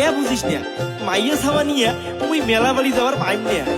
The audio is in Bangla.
কে বুঝিস না? মাইয়া সামা নিয়ে ওই মেলা বাড়ি যাওয়ার পাইম না।